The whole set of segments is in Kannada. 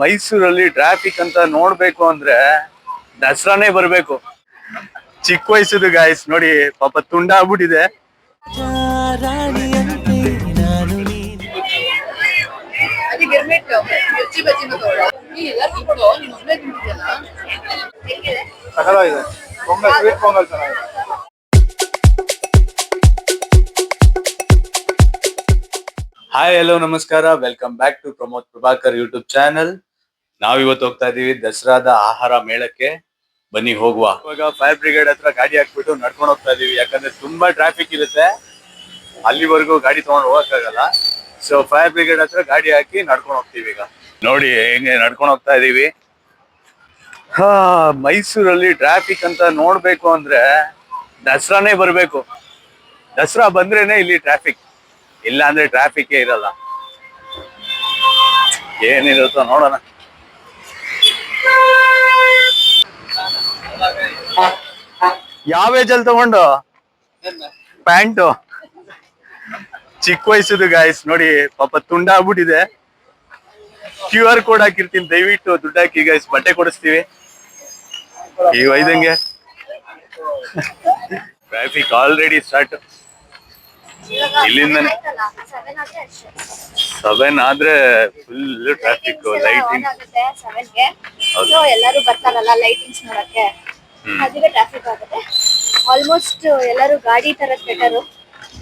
ಮೈಸೂರಲ್ಲಿ ಟ್ರಾಫಿಕ್ ಅಂತ ನೋಡ್ಬೇಕು ಅಂದ್ರೆ ದಸರಾನೇ ಬರ್ಬೇಕು. ಚಿಕ್ಕ ವಯಸ್ಸದು ಗಾಯ್ಸ್ ನೋಡಿ ಪಾಪ ತುಂಡ ಆಗ್ಬಿಟ್ಟಿದೆ. ಪೊಂಗಲ್ ಸ್ವೀಟ್ ಪೊಂಗಲ್ ಅದಕ್ಕೆ ಹಾಯ್ ಹಲೋ ನಮಸ್ಕಾರ. Welcome back to Pramod Prabhakar YouTube channel ನಾವ್ ಇವತ್ತು ಹೋಗ್ತಾ ಇದೀವಿ ದಸರಾದ ಆಹಾರ ಮೇಳಕ್ಕೆ. ಬನ್ನಿ, ಹೋಗುವ. ಇವಾಗ ಫೈರ್ ಬ್ರಿಗೇಡ್ ಹತ್ರ ಗಾಡಿ ಹಾಕ್ಬಿಟ್ಟು ನಡ್ಕೊಂಡು ಹೋಗ್ತಾ ಇದೀವಿ. ಯಾಕಂದ್ರೆ ತುಂಬಾ ಟ್ರಾಫಿಕ್ ಇರುತ್ತೆ. ಅಲ್ಲಿವರೆಗೂ ಗಾಡಿ ತಗೊಂಡು ಹೋಗಕ್ಕಾಗಲ್ಲ. ಸೊ ಫೈರ್ ಬ್ರಿಗೇಡ್ ಹತ್ರ ಗಾಡಿ ಹಾಕಿ ನಡ್ಕೊಂಡು ಹೋಗ್ತೀವಿ ಈಗ. ನೋಡಿ, ಹೆಂಗೆ ನಡ್ಕೊಂಡು ಹೋಗ್ತಾ ಇದೀವಿ. ಹಾ, ಮೈಸೂರಲ್ಲಿ ಟ್ರಾಫಿಕ್ ಅಂತ ನೋಡ್ಬೇಕು ಅಂದ್ರೆ ದಸರಾನೇ ಬರ್ಬೇಕು. ದಸರಾ ಬಂದ್ರೇನೆ ಇಲ್ಲಿ ಟ್ರಾಫಿಕ್ ಇಲ್ಲ ಅಂದ್ರೆ ಟ್ರಾಫಿಕ್ ಇರಲ್ಲ. ಏನಿರುತ್ತೋ ನೋಡೋಣ. ಯಾವ ಏಜಲ್ಲಿ ತಗೊಂಡು? ಪ್ಯಾಂಟು ಚಿಕ್ಕ ವಯಸ್ಸದು ಗಾಯ್ಸ್ ನೋಡಿ, ಪಾಪ ತುಂಡ ಆಗ್ಬಿಟ್ಟಿದೆ. ಕ್ಯೂ ಆರ್ ಕೋಡ್ ಹಾಕಿರ್ತೀನಿ, ದಯವಿಟ್ಟು ದುಡ್ಡು ಹಾಕಿ ಗಾಯ್ಸ್ ಬಟ್ಟೆ ಕೊಡಿಸ್ತೀವಿ. ಈ ವೈದಂಗೆ ಟ್ರಾಫಿಕ್ ಆಲ್ರೆಡಿ ಸ್ಟಾರ್ಟ್ ಇಲ್ಲಿಂದನೇ ಸೆವೆನ್ ಆದ್ರೆ ಫುಲ್ ಟ್ರಾಫಿಕ್ ಲೈಟಿಂಗ್ ಸೊ ಎಲ್ಲರೂ ಬರ್ತಾರಲ್ಲ ಲೈಟಿಂಗ್ಸ್ ನೋಡಕ್ಕೆ. ಅದಕ್ಕೆ ಟ್ರಾಫಿಕ್ ಆಗುತ್ತೆ. ಆಲ್ಮೋಸ್ಟ್ ಎಲ್ಲರೂ ಗಾಡಿ ತರದ್ ಬೆಟರು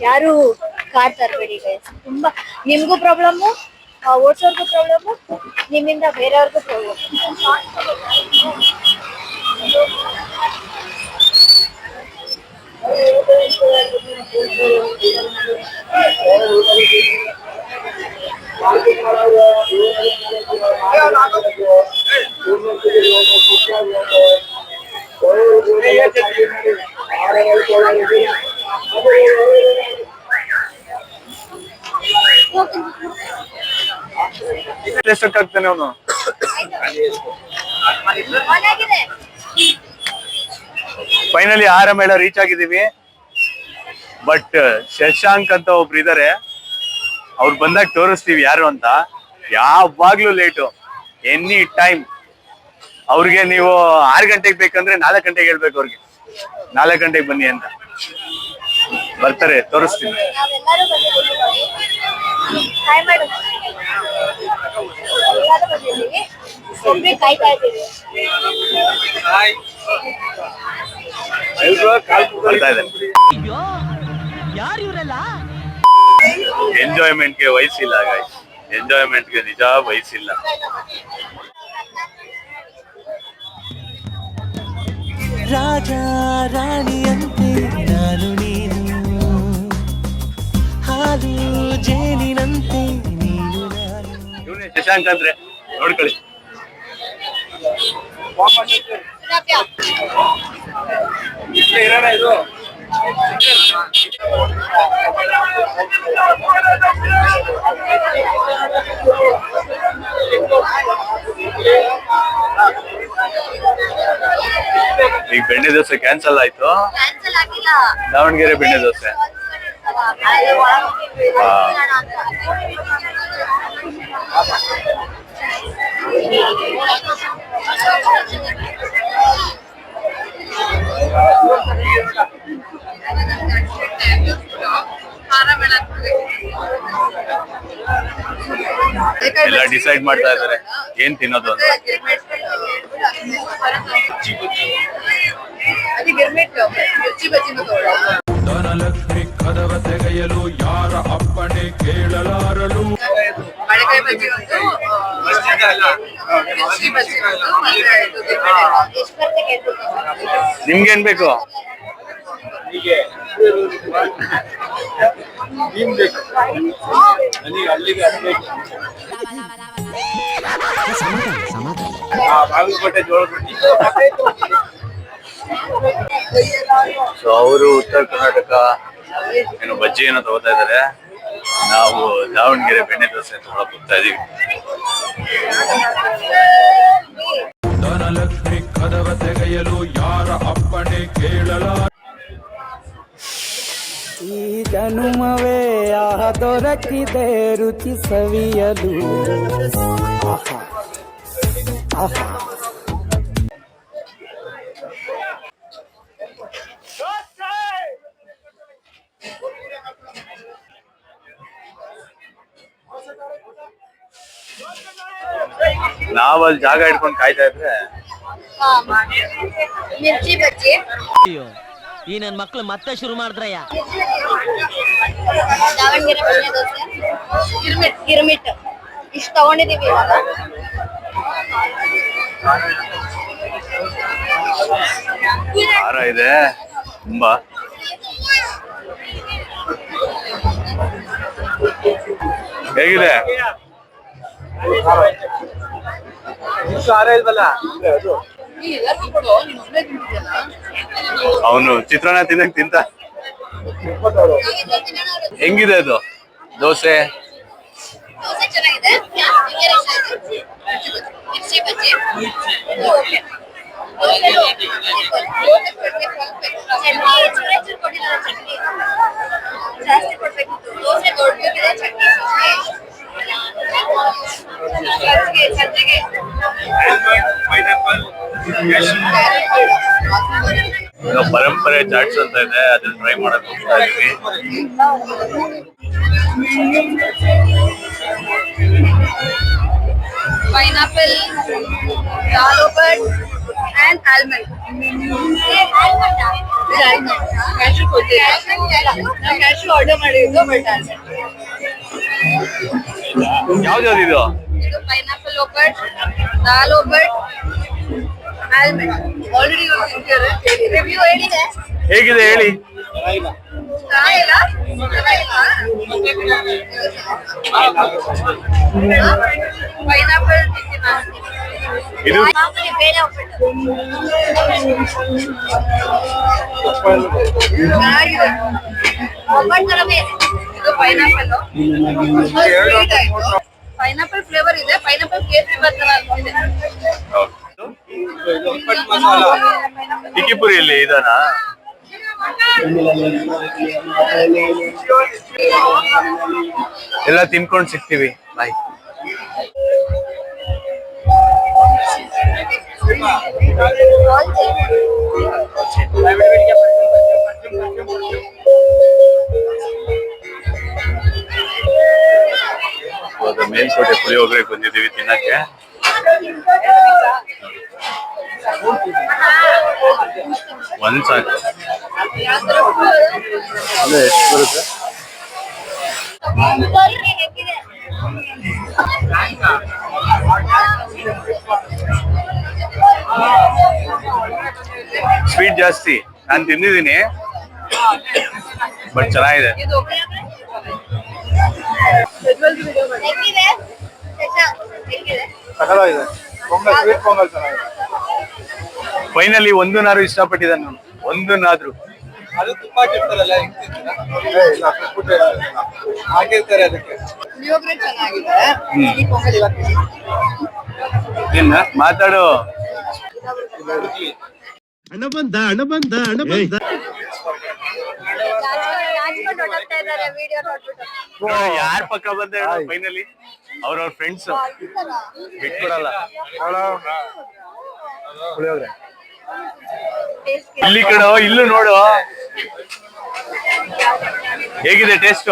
ಯಾರು ಕಾರ್ ತರಬೇಡಿ ತುಂಬಾ ನಿಮ್ಗೂ ಪ್ರಾಬ್ಲಮ್ಮು ಓಡ್ಸೋರ್ಗೂ ಪ್ರಾಬ್ಲಮ್ ನಿಮ್ಮಿಂದ ಬೇರೆಯವ್ರಿಗೂ ಪ್ರಾಬ್ಲಮ್ ಎಷ್ಟಕ್ಕಾಗ್ತಾನೆ ಅವನು ಆಗಿದೆ ಫೈನಲಿ ಆರ ಮೇಳ ರೀಚ್ ಆಗಿದ್ದೀವಿ. ಬಟ್ ಶಶಾಂಕ್ ಅಂತ ಒಬ್ರು ಇದಾರೆ. ಅವ್ರು ಬಂದಾಗ ತೋರಿಸ್ತೀವಿ ಯಾರು ಅಂತ. ಯಾವಾಗ್ಲೂ ಲೇಟು ಎನಿ ಟೈಮ್ ಅವ್ರಿಗೆ ನೀವು ಆರು ಗಂಟೆಗೆ ಬೇಕಂದ್ರೆ ನಾಲ್ಕು ಗಂಟೆಗೆ ಹೇಳ್ಬೇಕು ಅವ್ರಿಗೆ. ನಾಲ್ಕು ಗಂಟೆಗೆ ಬನ್ನಿ ಅಂತ. ಬರ್ತಾರೆ ತೋರಿಸ್ತೀನಿ. ನಾವೆಲ್ಲರೂ ಬಂದಿದ್ದೀವಿ ಬರ್ತಾ ಇದೆ. ಅಯ್ಯೋ ಯಾರು ಇವರೆಲ್ಲ? ಎಂಜಾಯ್ಮೆಂಟ್ಗೆ ವಯಸ್ಸಿಲ್ಲ ಗಾಯ್ಸ್ ಎಂಜಾಯ್ಮೆಂಟ್ಗೆ ನಿಜ ವಯಸ್ಸಿಲ್ಲ ರಾಜ ರಾಣಿಯಂತೆ ನಾನು ನೀನು. ಹಾಲು ಜೇನಿನಂತೆ ನೀನು ನಾನು. ಇವನೇ ಶಶಾಂಕ್ ಅಂದ್ರೆ ನೋಡ್ಕೊಳ್ಳಿ. ಈಗ ಬೆಣ್ಣೆ ದೋಸೆ ಕ್ಯಾನ್ಸಲ್ ಆಯ್ತು. ಕ್ಯಾನ್ಸಲ್ ಆಗಿಲ್ಲ. ದಾವಣಗೆರೆ ಬೆಣ್ಣೆ ದೋಸೆ. ಎಲ್ಲ ಡಿಸೈಡ್ ಮಾಡ್ತಾ ಇದಾರೆ ಏನ್ ತಿನ್ನೋದು ಅಂತ. ಧನಲಕ್ಷ್ಮಿ ಕದವ ತೆಗೆಯಲು ಯಾರ ಅಪ್ಪಣೆ ಕೇಳಲಾರಲು ಬಳೆಕಾಯಿ ಬಜ್ಜಿ ಒಂದು ನಿಮ್ಗೇನ್ ಬೇಕು? ಬಾಗಲಕೋಟೆ ಸೊ ಅವರು ಉತ್ತರ ಕರ್ನಾಟಕ ಏನು ಬಜ್ಜಿ ಏನೋ ತಗೋತಾ ಇದಾರೆ ನಾವು ದಾವಣಗೆರೆ ಬೆಣ್ಣೆ ದೋಸೆ ತಗೊಳಕ್ ಹೋಗ್ತಾ ಇದೀವಿ. ಧನಲಕ್ಷ್ಮಿ ಕದವ ತೆಗೆಯಲು ಯಾರ ಅಪ್ಪಣೆ ಕೇಳಲಾರ ಈ ಜನುಮವೇ ಆ ದೊರಕಿದೆ ರುಚಿ ಸವಿಯಲು. ಆಹಾ ಆಹಾ. ನಾವಲ್ಲಿ ಜಾಗ ಇಟ್ಕೊಂಡು ಕಾಯ್ತಾ ಇದ್ರೆ ಮಿರ್ಚಿ ಬಜ್ಜಿ. ಅಯ್ಯೋ ಈ ನನ್ ಮಕ್ಳು ಮತ್ತೆ ಶುರು ಮಾಡಿದ್ರಯ್ಯ? ದಾವಣಗೆರೆ ಮಸಾಲೆ ದೋಸೆ. ಗಿರ್ಮಿಟ್ ಗಿರ್ಮಿಟ್ ಇಷ್ಟು ತಗೊಂಡಿದೀವಿ ಇವಾಗ. ಖಾರ ಇದೆ ತುಂಬಾ. ಹೇಗಿದೆ? ಅವನು ಚಿತ್ರಾನ್ನ ತಿನ್ನಕ್ ತಿಂತ? ಹೆಂಗಿದೆ ಅದು? ದೋಸೆ? ಚೆನ್ನಾಗಿದೆ. ಪರಂಪರೆ ಚಾಟ್ಸ್ ಅಂತ ಇದೆ ಅದನ್ನ ಟ್ರೈ ಮಾಡಕ್ ಹೋಗ್ತಾ ಇದೀವಿ ಪೈನಾಪಲ್ ದಾಲೋಬಟ್ ಅಂಡ್ ಆಲ್ಮಂಡ್ ಕ್ಯಾಶು ಕೊಟ್ಟಿಲ್ಲ ನಾವು ಕ್ಯಾಶು ಆರ್ಡರ್ ಮಾಡಿದ್ದು ಬಟ್ ಯಾವ್ದು ಇದು ಇದು ಪೈನಾಪಲ್ ಒಬ್ಬಟ್ ದಾಲ್ ಒಬ್ಬಟ್ ಆಲ್ಮಂಡ್ ಹೇಗಿದೆ ಹೇಳಿ. ಇದು? ಪೈನಾಪಲ್ ಪೈನಾಪಲ್ ಫ್ಲೇವರ್ ಇದೆ ಪೈನಾಪಲ್ ಕೇಸರಿ ಬಾತ್ ತರ ಇದೆ ಇಲ್ಲಿ ಇದಾನಾ? ಎಲ್ಲ ತಿನ್ಕೊಂಡು ಸಿಗ್ತೀವಿ. ಬಾಯ್ ಮೇಲ್ಕೋಟೆ ಪುಳಿಯೋಗರೆ ಬಂದಿದ್ದೀವಿ ತಿನ್ನಕ್ಕೆ. ಒಂದ್ ಸಾಕು ಅದೇ ಎಷ್ಟು ಬರುತ್ತೆ? ಸ್ವೀಟ್ ಜಾಸ್ತಿ. ನಾನು ತಿಂದಿದ್ದೀನಿ. ಬಟ್ ಚೆನ್ನಾಗಿದೆ. ಇದು ವಿಡಿಯೋ ಮಾಡಿ. ಹೆಂಗಿದೆ? ಶಶಾಂಕ್ ಹೆಂಗಿದೆ ಸಕಲಾಗಿದೆ ಪೊಂಗಲ್ ಸ್ವೀಟ್ ಪೊಂಗಲ್ ಚೆನ್ನಾಗಿದೆ. ಫೈನಲಿ ಒಂದು ನಾರು ಇಷ್ಟಪಟ್ಟಿದ್ದಾನೆ ನಾನು. ಒಂದು ನಾದ್ರು ಅದು ತುಂಬಾ ಇಲ್ಲ ಬಿಟ್ಬಿಟ್ಟು ಹಾಕಿರ್ತಾರೆ ಅದಕ್ಕೆ. ಪುಳಿಯೋಗರೆ ಚೆನ್ನಾಗಿದೆ. ಈ ಪೊಂಗಲ್ ಇವತ್ತು ನಿನ್ನ ಮಾತಾಡು. ಹಣ ಬಂದ ಹಣ ಬಂದ ಹಣ ಬಂದ ಇದ್ದಾರೆ ವಿಡಿಯೋ ನೋಡ್ಬಿಟ್ಟು. ಯಾರ ಪಕ್ಕ ಬಂದ ಫೈನಲಿ ಅವ್ರವ್ರ ಫ್ರೆಂಡ್ಸ್ ಬಿಟ್ಕೊಡಲ್ಲ ಪುಳಿಯೋಗ್ರೆ ಇಲ್ಲಿ ಕಡೆ ಇಲ್ಲೂ ನೋಡು. ಹೇಗಿದೆ ಟೇಸ್ಟ್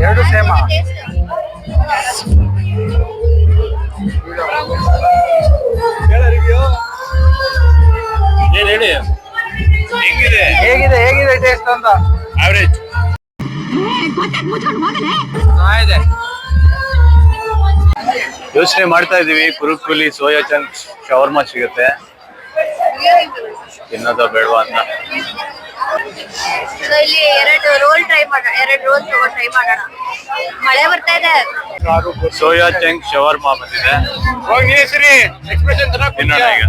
ಎರಡು ಸೇಮ ಏನ್ ಹೇಳಿ ಹೆಂಗಿದೆ, ಹೇಗಿದೆ ಹೇಗಿದೆ ಟೇಸ್ಟ್ ಅಂತ? ಆವರೇಜ್ ಚೆನ್ನಾಗಿದೆ ಯೋಚನೆ ಮಾಡ್ತಾ ಇದೀವಿ ಕುರುಕುಲಿ ಸೋಯಾ ಚಂಕ್ ಶವರ್ಮಾ ಸಿಗುತ್ತೆ. ತಿನ್ನೋದ ಬೇಡವಾ ಅಂತ. ಸೊ ಇಲ್ಲಿ ಎರಡು ರೋಲ್ ಟ್ರೈ ಮಾಡೋಣ ಎರಡು ರೋಲ್ ತಗೋ ಟ್ರೈ ಮಾಡೋಣ. ಮಳೆ ಬರ್ತಾ ಇದೆ. ಸೋಯಾ ಚಂಕ್ ಶವರ್ಮಾ ಬಂದಿದೆ. ಹೋಗಿ ಹೆಸರಿ ಎಕ್ಸ್ಪ್ರೆಷನ್ ಚೆನ್ನಾಗಿ ತಿನ್ನೋಣ ಈಗ.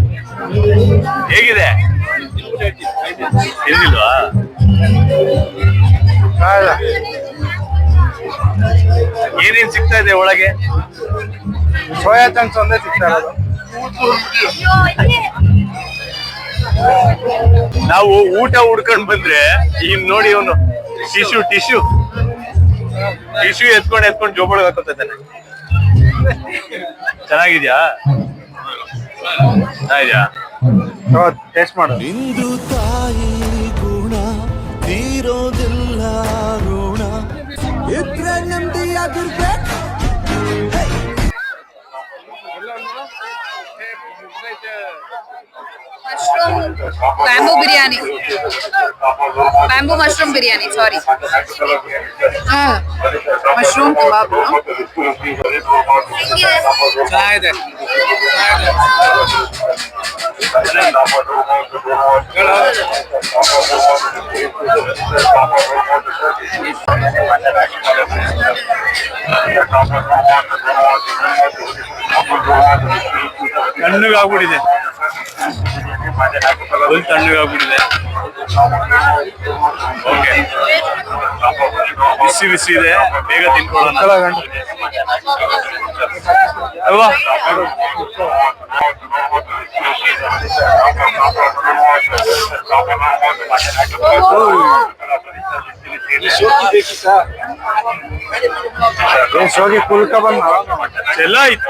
ಹೇಗಿದೆ? ತಿಂದಿಲ್ವಾ ಏನೇನ್ ಸಿಗ್ತಾ ಇದೆ ಒಳಗೆ? ಸೋಯಾ ಚಂಕ್ಸ್ ಒಂದೇ ಸಿಗ್ತಾ ಇರೋದು. ನಾವು ಊಟ ಹುಡ್ಕೊಂಡ್ ಬಂದ್ರೆ ಈ ನೋಡಿ ಅವನು ಟಿಶ್ಯೂ ಟಿಶ್ಯೂ. ಟಿಶ್ಯೂ ಎತ್ಕೊಂಡು ಎತ್ಕೊಂಡು ಜೋಬೊಳಗೆ ಹಾಕೋತಾನೆ ಚೆನ್ನಾಗಿದ್ಯಾ? ಚೆನ್ನಾಗಿದ್ಯಾ? ಟೇಸ್ಟ್ ಮಾಡು. mushroom bamboo biryani bamboo mushroom biryani sorry mushroom kebab ಚೆನ್ನಾಗಿದೆ ತಣ್ಣಗಾಗ್ಬಿಟ್ಟಿದೆ ಫುಲ್ ತಣ್ಣಗಾಗ್ಬಿಟ್ಟಿದೆ ಓಕೆ ಬಿಸಿ ಬಿಸಿ ಇದೆ. ಬೇಗ ತಿನ್ಕೊಳ್ಳೋಣ. ಅಲ್ವಾ? ಶೋಗಿ ಕುಲ್ಕ ಬಂದ ಎಲ್ಲ ಆಯ್ತು.